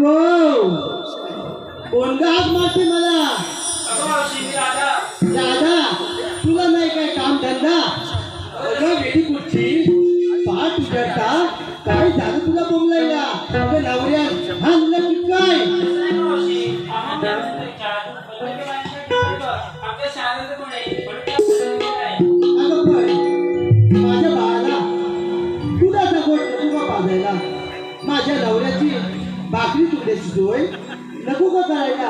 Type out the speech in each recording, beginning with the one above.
Wow! Bunda, mati mana? खाण्याची सोय नको का करायला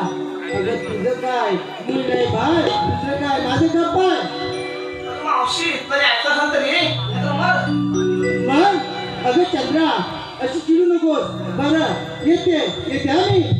अगं तुझं काय मी नाही बाय दुसरं काय माझं का पाय मावशी तरी मग अगं चंद्रा अशी चिडू नकोस बरं येते येते आम्ही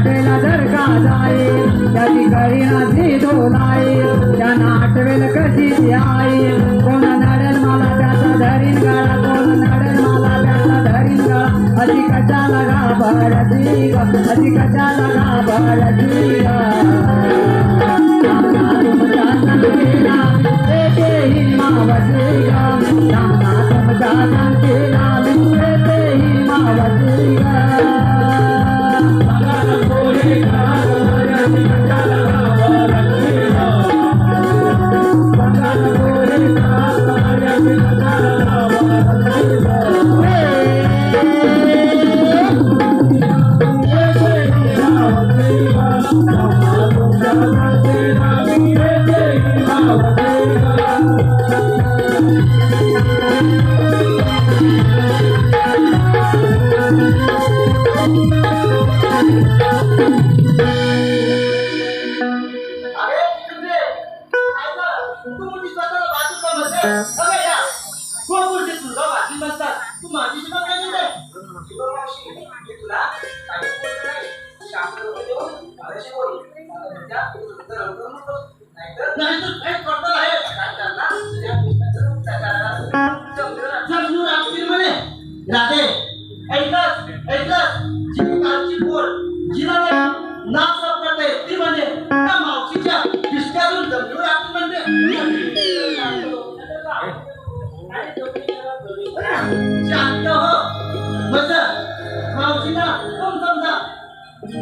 वाटेला जर का जाई त्याची कळी नाची दोलाई त्यांना आठवेल कशी ती आई कोण नडेल मला त्याचा धरीन गाळा कोण नडेल मला त्याचा धरीन गाळा अशी कशा लगा भरती अशी कशा लगा भरती मावशी गा Oh.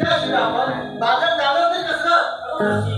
त्याशिवाय बाजार नाही कसं?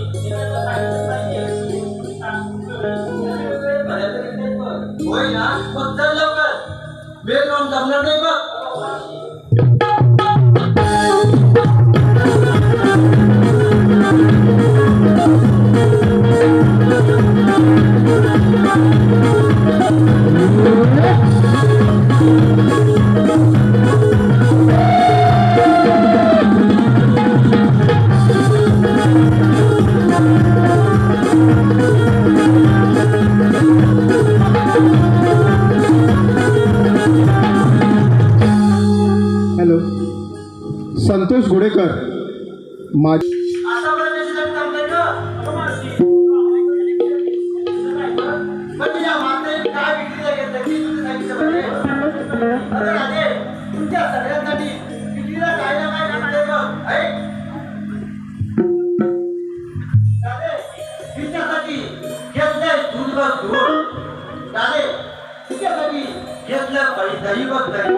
दैव दैव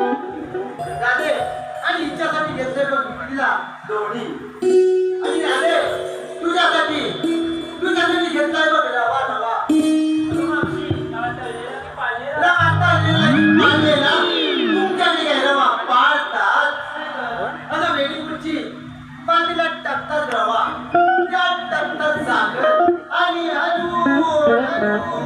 राधे आणि हिच्यासाठी घेतले बघ तिला दोन्ही आणि राधे तुझ्यासाठी तुझ्यासाठी घेतलाय बघ रवा रवा पाण्याला टाकतात रवा त्यात टाकतात साखर आणि हलू हलू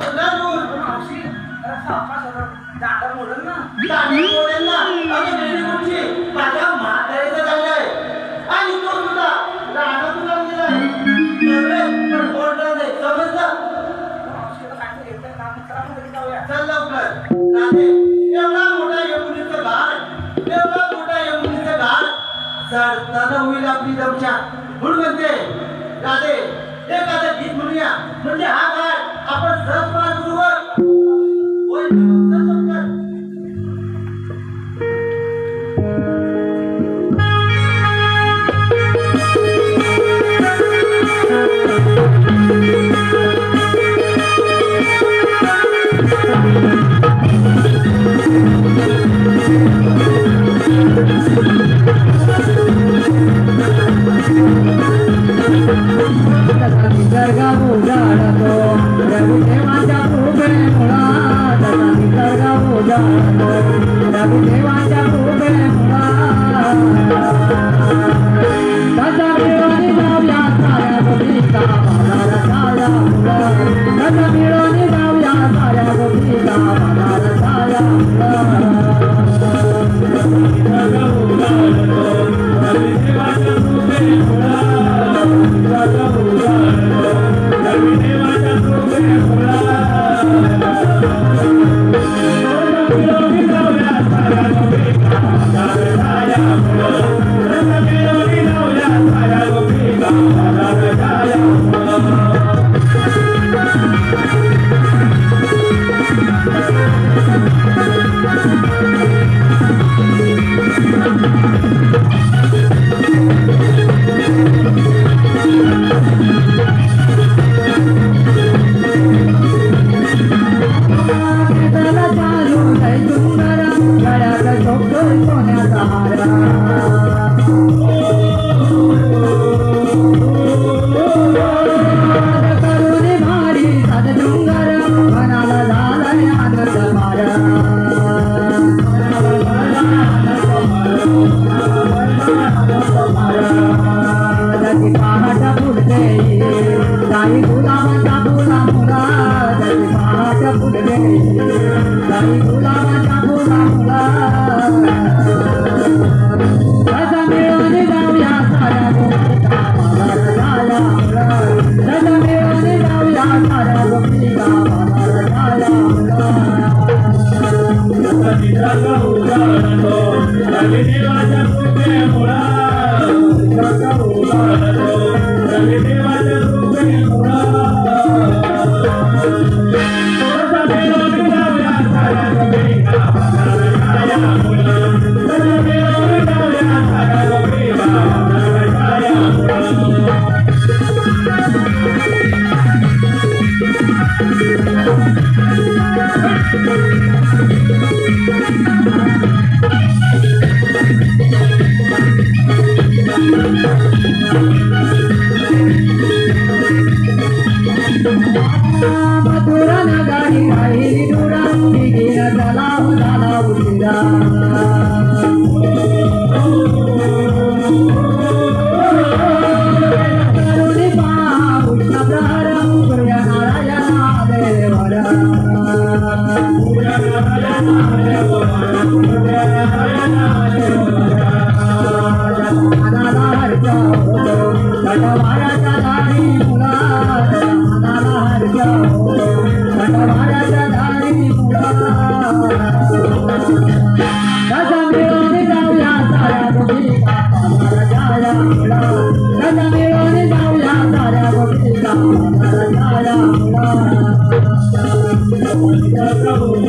दादा होईल आपली दमच्या म्हणून म्हणते राधे एखादं गीत म्हणूया. म्हणजे हा काय आपण सहज Hãy subscribe